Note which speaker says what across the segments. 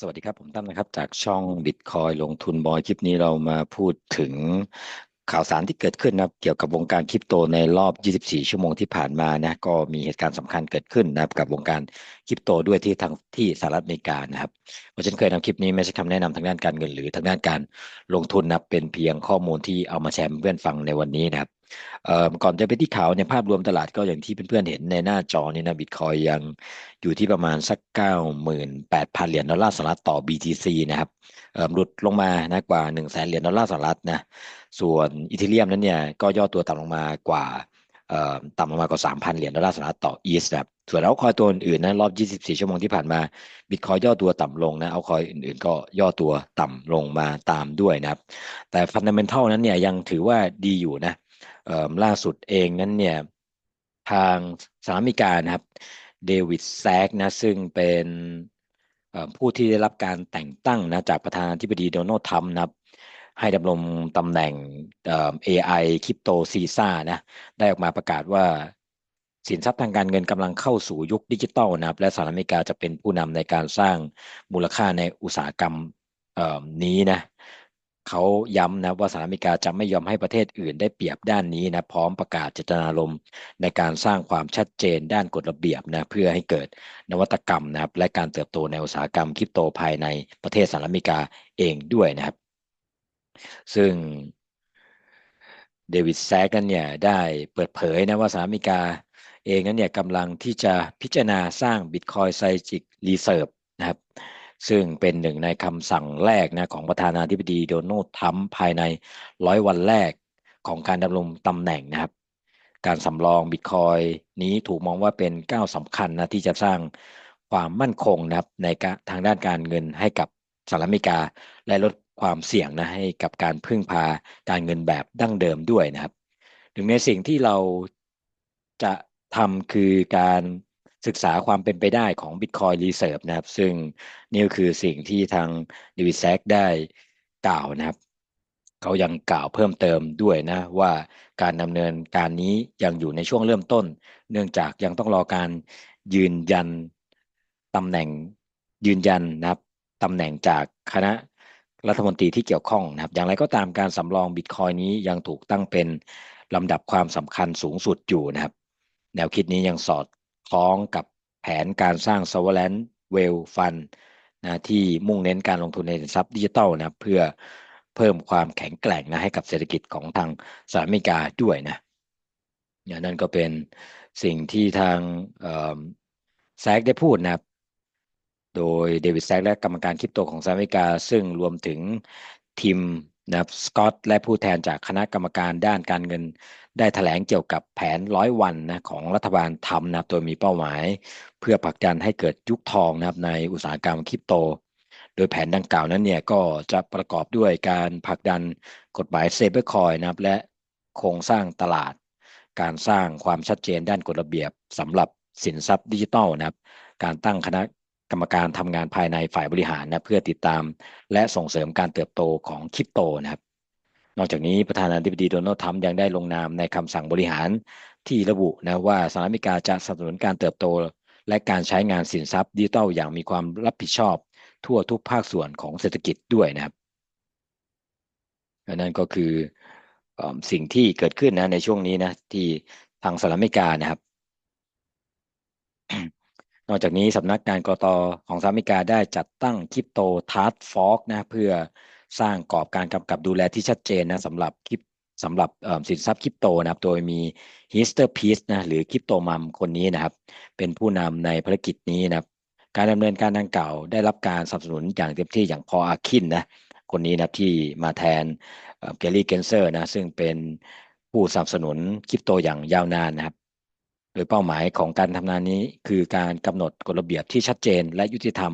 Speaker 1: สวัสดีครับ ผมตั้มนะครับ จากช่อง Bitcoin ลงทุนบอยคลิปนี้เรามาพูดถึงข่าวสารที่เกิดขึ้นนะครับเกี่ยวกับวงการคริปโตในรอบ 24 ชั่วโมงที่ผ่านมานะก็มีเหตุการณ์สำคัญเกิดขึ้นนะครับกับวงการคริปโตด้วยที่ทางที่สหรัฐอเมริกานะครับเพราะฉันเคยนำคลิปนี้ไม่ใช่คำแนะนำทางด้านการเงินหรือทางด้านการลงทุนนะเป็นเพียงข้อมูลที่เอามาแชร์เพื่อนฟังในวันนี้นะครับ ก่อนจะไปที่ข่าวในภาพรวมตลาดก็อย่างที่เพื่อนๆเห็นในหน้าจอนี่นะบิตคอยยังอยู่ที่ประมาณสักเก้าหมื่นแปดพันเหรียญดอลลาร์สหรัฐต่อ BTC นะครับหลุดลงมานะกว่าหนึ่งแสนเหรียญดอลลาร์สหรัฐนะส่วนอีเทเรียมนั้นเนี่ยก็ย่อตัวต่ำลงมากว่าต่ำลงมากว่าสามพันเหรียญดอลลาร์สหรัฐต่ออีสนะครับส่วนเอาคอยตัวอื่นๆนะรอบ 24 ชั่วโมงที่ผ่านมาบิตคอยย่อตัวต่ำลงนะเอาคอยอื่นๆ ก็ย่อตัวต่ำลงมาตามด้วยนะครับแต่ฟันดัมเมนทัลนั้นเนี่ยยังถือว่าดีอยู่นะ ล่าสุดเองนั้นเนี่ยทางสหรัฐอเมริกานะครับเดวิดแซกนะซึ่งเป็นผู้ที่ได้รับการแต่งตั้งนะจากประธานาธิบดีโดนัลด์ทรัมป์นะครับให้ดำรงตำแหน่ง AI คริปโตซีซ่านะได้ออกมาประกาศว่า สินทรัพย์ทางการเงินกำลังเข้าสู่ยุคดิจิตอลนะครับและสหรัฐอเมริกาจะเป็นผู้นำในการสร้างมูลค่าในอุตสาหกรรมนี้นะ เขาย้ำนะว่าสหรัฐอเมริกาจะไม่ยอมให้ประเทศอื่นได้เปรียบด้านนี้นะพร้อมประกาศเจตนารมณ์ในการสร้างความชัดเจนด้านกฎระเบียบนะเพื่อให้เกิดนวัตกรรมนะครับและการเติบโตในอุตสาหกรรมคริปโตภายในประเทศสหรัฐอเมริกาเองด้วยนะครับ ซึ่งเดวิดแซกนั้นเนี่ยได้เปิดเผยนะว่าสหรัฐอเมริกาเองนั้นเนี่ยกำลังที่จะพิจารณาสร้าง Bitcoin s จิ i รีเซิร์ฟนะครับ ซึ่งเป็นหนึ่งในคำสั่งแรกนะของประธานาธิบดีโดนัลด์ทรัมป์ภายในร้อยวันแรกของการดำรงตำแหน่งนะครับ การสำรองบิตคอยนี้ถูกมองว่าเป็นก้าวสำคัญนะที่จะสร้างความมั่นคงนะครับในทางด้านการเงินให้กับสหรัฐอเมริกา และลดความเสี่ยงนะให้กับการพึ่งพาการเงินแบบดั้งเดิมด้วยนะครับหนึ่งในสิ่งที่เราจะทำคือการ ศึกษาความเป็นไปได้ของ Bitcoin Reserve นะครับ ซึ่งนี่คือสิ่งที่ทางดวิแซกได้กล่าวนะครับ เขายังกล่าวเพิ่มเติมด้วยนะว่าการดำเนินการนี้ยังอยู่ในช่วงเริ่มต้น เนื่องจากยังต้องรอการยืนยันตำแหน่งยืนยันนะครับตำแหน่งจากคณะรัฐมนตรีที่เกี่ยวข้องนะครับ อย่างไรก็ตามการสำรองบิตคอยนี้ยังถูกตั้งเป็นลำดับความสำคัญสูงสุดอยู่นะครับ แนวคิดนี้ยังสอด คล้องกับแผนการสร้าง sovereign wealth fund นะที่มุ่งเน้นการลงทุนในสินทรัพย์ดิจิทัลนะเพื่อเพิ่มความแข็งแกร่งนะให้กับเศรษฐกิจของทางสหรัฐอเมริกาด้วยนะอย่างนั้นก็เป็นสิ่งที่ทางแซกได้พูดนะครับโดยเดวิดแซกและกรรมการคริปโตของสหรัฐอเมริกา ซึ่งรวมถึงทีม นะครับสกอตและผู้แทนจากคณะกรรมการด้านการเงิน ได้ถแถลงเกี่ยวกับแผนร้อยวันนะของรัฐบาลทำนะโดยมีเป้าหมาย เพื่อผลักดันให้เกิดยุคทองนะครับในอุตสาหกรรมคริปโต โดยแผนดังกล่าวนั้นเนี่ยก็จะประกอบด้วยการผลักดันกฎหมายเซเบอร์คอยนะครับและโครงสร้างตลาด การสร้างความชัดเจนด้านกฎระเบียบสำหรับสินทรัพย์ดิจิทัลนะครับ การตั้งคณะ กรรมการทำงานภายในฝ่ายบริหารนะเพื่อติดตาม และส่งเสริมการเติบโตของคริปโตนะครับ นอกจากนี้ประธานาธิบดีโดนัลด์ทรัมป์ยังได้ลงนามในคำสั่งบริหารที่ระบุนะว่าสหรัฐอเมริกาจะสนับสนุนการเติบโต และการใช้งานสินทรัพย์ดิจิทัลอย่างมีความรับผิดชอบ ทั่วทุกภาคส่วนของเศรษฐกิจด้วยนะครับนั่นก็คือสิ่งที่เกิดขึ้นนะในช่วงนี้นะที่ทางสหรัฐอเมริกานะครับ นอกจากนี้สำนักงานกตของสหรัฐอเมริกาได้จัดตั้งคริปโตทัสฟอกนะเพื่อสร้างกรอบการกำกับดูแลที่ชัดเจนนะสำหรับคริปสำหรับสินทรัพย์คริปโตนะครับ โดยมีฮิสเตอร์พีซนะหรือคริปโตมัมคนนี้นะครับ เป็นผู้นำในภารกิจนี้นะครับ การดำเนินการดังกล่าวได้รับการสนับสนุนอย่างเต็มที่อย่างพออาคินนะคนนี้นะที่มาแทนเกลลี่เกนเซอร์นะซึ่งเป็นผู้สนับสนุนคริปโตอย่างยาวนานนะครับ ดยเป้าหมายของการทำงานนี้ คือการกำหนดกฎระเบียบที่ชัดเจนและยุติธรรม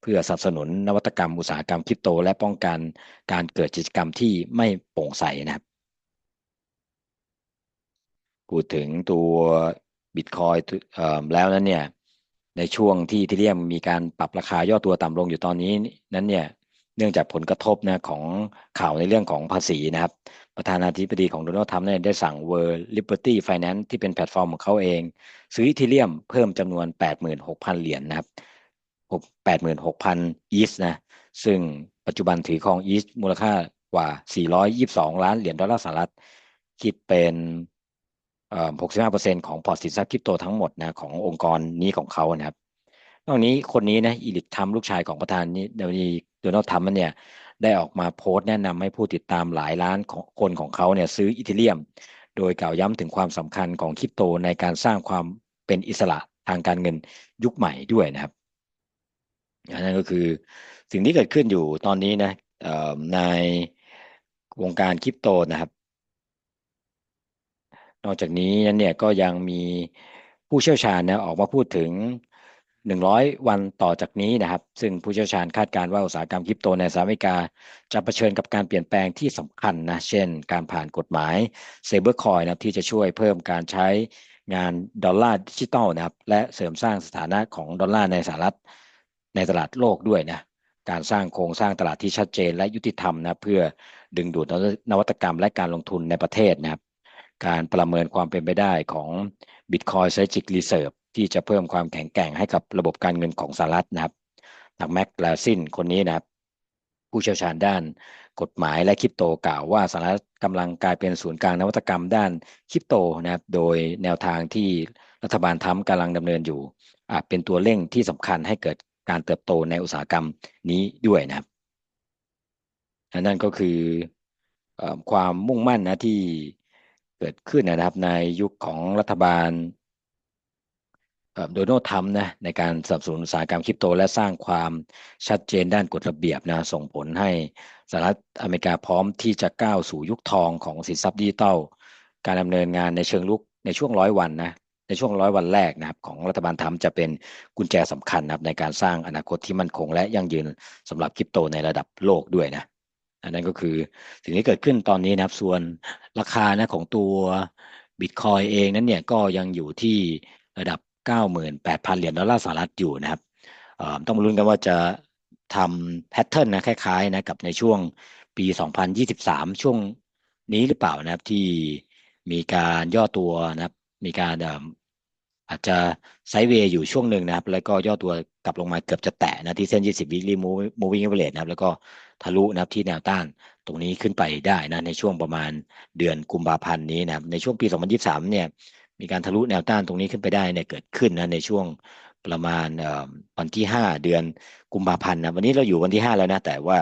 Speaker 1: เพื่อสนับสนุนนวัตกรรมอุตสาหกรรมคริปโต และป้องกันการเกิดกิจกรรมที่ไม่โปร่งใสนะครับพูดถึงตัวบิตคอยแล้วนั้นเนี่ยในช่วงที่ทีเรียมมีการปรับราคาย่อตัวต่ำลงอยู่ตอนนี้นั้นเนี่ย เนื่องจากผลกระทบนะของข่าวในเรื่องของภาษีนะครับ ประธานาธิบดีของโดนัลด์ทรัมป์เนี่ยได้สั่ง World Liberty Finance ที่เป็นแพลตฟอร์มของเขาเอง ซื้ออีเทเรียมเพิ่มจำนวน 86,000 เหรียญนนะครับแปดหมื่นหกพันอีสนะ ซึ่งปัจจุบันถือครองอีสมูลค่ากว่า 422 ล้านเหรียญดอลลาร์สหรัฐ คิดเป็นเอ่อ65%ของพอร์ตสินทรัพย์คริปโตทั้งหมดนะขององค์กรนี้ของเขานะครับ นอกนี้คนนี้นะอีลิกทัมลูกชายของประธานนี้เดวนี้โดนัลด์ทรัมป์เนี่ยได้ออกมาโพสต์แนะนำให้ผู้ติดตามหลายล้านคนของเขาเนี่ยซื้ออีเทเรียม โดยกล่าวย้ำถึงความสำคัญของคริปโตในการสร้างความเป็นอิสระทางการเงินยุคใหม่ด้วยนะครับอันนั้นก็คือสิ่งที่เกิดขึ้นอยู่ตอนนี้นะในวงการคริปโตนะครับ นอกจากนี้นั้นเนี่ยก็ยังมีผู้เชี่ยวชาญนะออกมาพูดถึง 100 วันต่อจากนี้นะครับ ซึ่งผู้เชี่ยวชาญคาดการณ์ว่าอุตสาหกรรมคริปโตในสหรัฐอเมริกา จะเผชิญกับการเปลี่ยนแปลงที่สำคัญนะ เช่น การผ่านกฎหมายเซเบอร์คอยนะที่จะช่วยเพิ่มการใช้งานดอลลาร์ดิจิตอลนะครับ และเสริมสร้างสถานะของดอลลาร์ในสหรัฐในตลาดโลกด้วยนะการสร้างโครงสร้างตลาดที่ชัดเจนและยุติธรรมนะเพื่อดึงดูดนวัตกรรมและการลงทุนในประเทศนะครับ การประเมินความเป็นไปได้ของ Bitcoin Strategic Reserve ที่จะเพิ่มความแข็งแกร่งให้กับระบบการเงินของสหรัฐนะครับทางแม็กลาซินคนนี้นะครับ ผู้เชี่ยวชาญด้านกฎหมายและคริปโตกล่าวว่าสหรัฐกำลังกลายเป็นศูนย์กลางนวัตกรรมด้านคริปโตนะครับ โดยแนวทางที่รัฐบาลทำกำลังดำเนินอยู่อาจเป็นตัวเร่งที่สำคัญให้เกิดการเติบโตในอุตสาหกรรมนี้ด้วยนะครับนั่นก็คือความมุ่งมั่นนะที่เกิดขึ้นนะครับในยุคของรัฐบาล โดนัลด์ทรัมป์นะในการสนับสนุนอุตสาหกรรมคริปโต และสร้างความชัดเจนด้านกฎระเบียบนะส่งผลให้สหรัฐอเมริกาพร้อมที่จะก้าวสู่ยุคทองของสินทรัพย์ดิจิทัลการดำเนินงานในเชิงลุกในช่วงร้อยวันนะในช่วงร้อยวันแรกนะครับของรัฐบาลทรัมป์จะเป็นกุญแจสำคัญนะครับในการสร้างอนาคตที่มั่นคง และยั่งยืนสำหรับคริปโตในระดับโลกด้วยนะอันนั้นก็คือสิ่งที่เกิดขึ้นตอนนี้นะครับ ส่วนราคานะของตัวบิตคอยเองนั้นเนี่ยก็ยังอยู่ที่ระดับ 98,000 เหรียญดอลลาร์สหรัฐอยู่นะครับต้องมาลุ้นกันว่าจะทำแพทเทิร์นนะคล้ายๆนะกับในช่วงปี 2023 ช่วงนี้หรือเปล่านะครับที่มีการย่อตัวนะครับ มีการอาจจะไซด์เวย์อยู่ช่วงหนึ่งนะครับ แล้วก็ย่อตัวกลับลงมาเกือบจะแตะนะที่เส้น 20 weekly moving average นะครับ แล้วก็ทะลุนะครับที่แนวต้านตรงนี้ขึ้นไปได้นะในช่วงประมาณเดือนกุมภาพันธ์นี้นะครับ ในช่วงปี 2023 เนี่ย มีการทะลุแนวต้านตรงนี้ขึ้นไปได้เนี่ยเกิดขึ้นนะในช่วงประมาณวันที่ 5 เดือนกุมภาพันธ์นะวันนี้เราอยู่วันที่ 5 แล้วนะแต่ว่า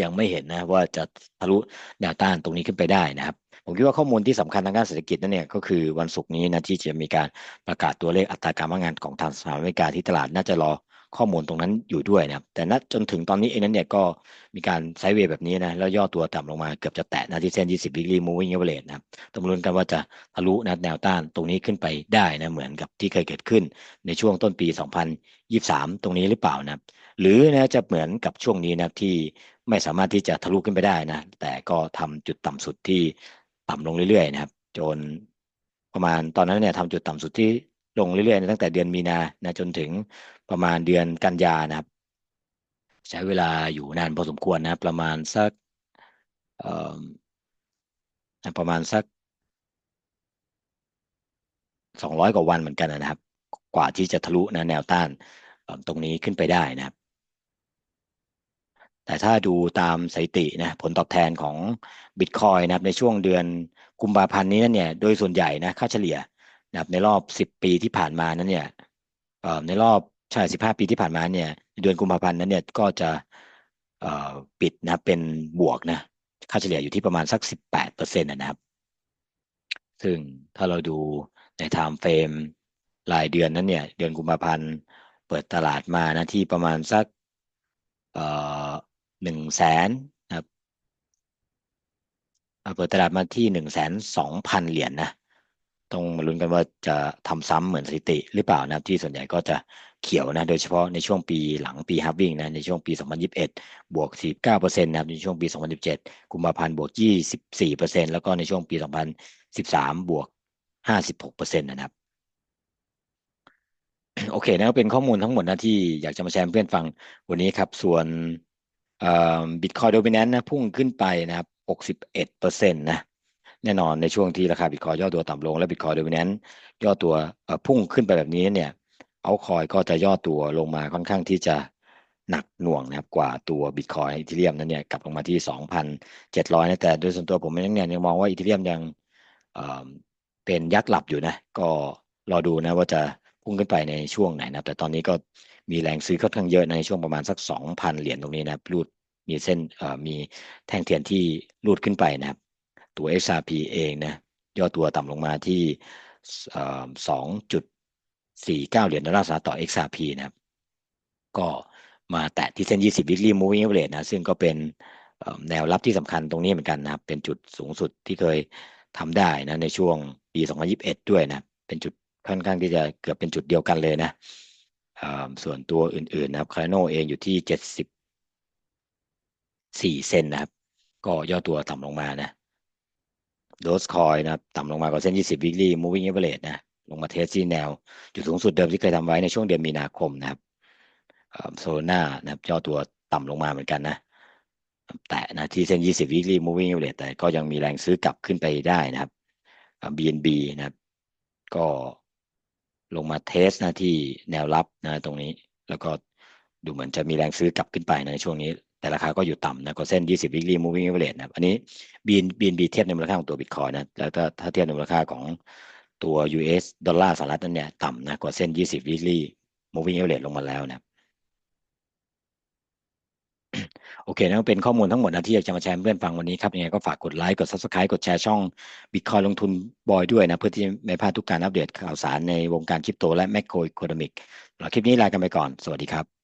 Speaker 1: ยังไม่เห็นนะว่าจะทะลุแนวต้านตรงนี้ขึ้นไปได้นะครับผมคิดว่าข้อมูลที่สำคัญทางด้านเศรษฐกิจนั่นเนี่ยก็คือวันศุกร์นี้นะที่จะมีการประกาศตัวเลขอัตราการว่างงานของทางสหรัฐอเมริกาที่ตลาดน่าจะรอ ข้อมูลตรงนั้นอยู่ด้วยนะครับแต่ณจนถึงตอนนี้เองนั้นเนี่ยก็มีการไซด์เวย์แบบนี้นะแล้วย่อตัวต่ำลงมาเกือบจะแตะนะที่เส้น 20 weekly moving average นะครับต้องลุ้นกันว่าจะทะลุนะแนวต้านตรงนี้ขึ้นไปได้นะเหมือนกับที่เคยเกิดขึ้นในช่วงต้นปี 2023 ตรงนี้หรือเปล่านะหรือนะจะเหมือนกับช่วงนี้นะที่ไม่สามารถที่จะทะลุขึ้นไปได้นะแต่ก็ทำจุดต่ำสุดที่ต่ำลงเรื่อยๆนะครับ จนประมาณตอนนั้นเนี่ยทำจุดต่ำสุดที่ ลงเรื่อยๆตั้งแต่เดือนมีนานะจนถึงประมาณเดือนกันยานะครับ ใช้เวลาอยู่นานพอสมควรนะประมาณสักประมาณสักสองร้อยกว่าวันเหมือนกันนะครับ กว่าที่จะทะลุนะแนวต้านตรงนี้ขึ้นไปได้นะครับ แต่ถ้าดูตามสถิตินะผลตอบแทนของบิตคอยนะครับในช่วงเดือนกุมภาพันธ์นี้นั่นเนี่ยโดยส่วนใหญ่นะค่าเฉลี่ย นะครับในรอบ10ปีที่ผ่านมานั้นเนี่ยในรอบใช่15ปีที่ผ่านมาเนี่ยเดือนกุมภาพันธ์นั้นเนี่ยก็จะปิดนะเป็นบวกนะค่าเฉลี่ยอยู่ที่ประมาณสัก18เปอร์เซ็นต์นะครับ ซึ่งถ้าเราดูในไทม์เฟรมรายเดือนนั้นเนี่ยเดือนกุมภาพันธ์เปิดตลาดมานะที่ประมาณสักหนึ่งแสนนะครับเปิดตลาดมาที่หนึ่งแสนสองพันเหรียญนนะ ต้องมาลุ้นกันว่าจะทำซ้ำเหมือนสถิติหรือเปล่านะที่ส่วนใหญ่ก็จะเขียวนะโดยเฉพาะในช่วงปีหลังปีฮับวิ่งนะในช่วงปี 2021 บวก 49%นะครับในช่วงปี 2017 กุมภาพันธ์บวก 24%แล้วก็ในช่วงปี 2013 บวก 56%นะครับโอเคนะเป็นข้อมูลทั้งหมดนะที่อยากจะมาแชร์เพื่อนฟังวันนี้ครับ ส่วนบิตคอยโดมิแนนต์นะพุ่งขึ้นไปนะครับ 61เปอร์เซ็นต์นะ แน่นอนในช่วงที่ราคาบิตคอยย่อตัวต่ำลงและบิตคอยโดมิแนนย่อตัวพุ่งขึ้นไปแบบนี้เนี่ยเอาคอยก็จะย่อตัวลงมาค่อนข้างที่จะหนักหน่วงนะครับกว่าตัวบิตคอยอีเทเรียมนั้นเนี่ยกลับลงมาที่ 2,700นะแต่โดยส่วนตัวผมยังเนี่ยยังมองว่าอีเทเรียมยังเเป็นยักษ์หลับอยู่นะ ก็รอดูนะว่าจะพุ่งขึ้นไปในช่วงไหนนะแต่ตอนนี้ก็มีแรงซื้อค่อนข้างเยอะในช่วงประมาณสัก 2,000 เหรียญตรงนี้นะรูดมีเส้นมีแท่งเทียนที่รูดขึ้นไปนะครับ ตัว XRP เองนะย่อตัวต่ำลงมาที่สองจุดสี่เก้าเหรียญดอลลาร์สหรัฐต่อ XRP นะครับ ก็มาแตะที่เส้น 20 weekly moving average นะ ซึ่งก็เป็นแนวรับที่สำคัญตรงนี้เหมือนกันนะครับ เป็นจุดสูงสุดที่เคยทำได้นะในช่วงปี 2021 ด้วยนะ เป็นจุดค่อนข้างที่จะเกือบเป็นจุดเดียวกันเลยนะ ส่วนตัวอื่นๆนะครับคาร์โนเองอยู่ที่ 74 เซนนะครับ ก็ย่อตัวต่ำลงมานะ โดสคอยนะครับต่ำลงมากว่าเส้น 20 weekly moving average นะลงมาเทสที่แนว จุดสูงสุดเดิมที่เคยทำไว้ในช่วงเดือนมีนาคมนะครับโซลนานะครับย่อตัวต่ำลงมาเหมือนกันนะ แต่นะที่เส้น 20 weekly moving average แต่ก็ยังมีแรงซื้อกลับขึ้นไปได้นะครับ BNB นะครับ ก็ลงมาเทสนะที่แนวรับนะตรงนี้ แล้วก็ดูเหมือนจะมีแรงซื้อกลับขึ้นไปในช่วงนี้ แต่ราคาก็อยู่ต่ำนะก็เส้น 20 weekly moving average นะครับอันนี้ BNB เทียบในมูลค่าของตัว Bitcoin นะแล้วถ้าถ้าเทียบในมูลค่าของตัว US ดอลลาร์สหรัฐนั้นเนี่ยต่ำนะกว่าเส้น 20 weekly moving average ลงมาแล้วนะโอเคนั่นเป็นข้อมูลทั้งหมดนะที่อยากจะมาแชร์เพื่อนฟังวันนี้ครับยังไงก็ฝากกดไลค์กด Subscribe กดแชร์ช่อง Bitcoin ลงทุนบอยด้วยนะเพื่อที่ไม่พลาดทุกการอัปเดตข่าวสารในวงการคริปโตและแมคโครอีโคโนมิกเราคลิปนี้ลากันไปก่อน สวัสดีครับ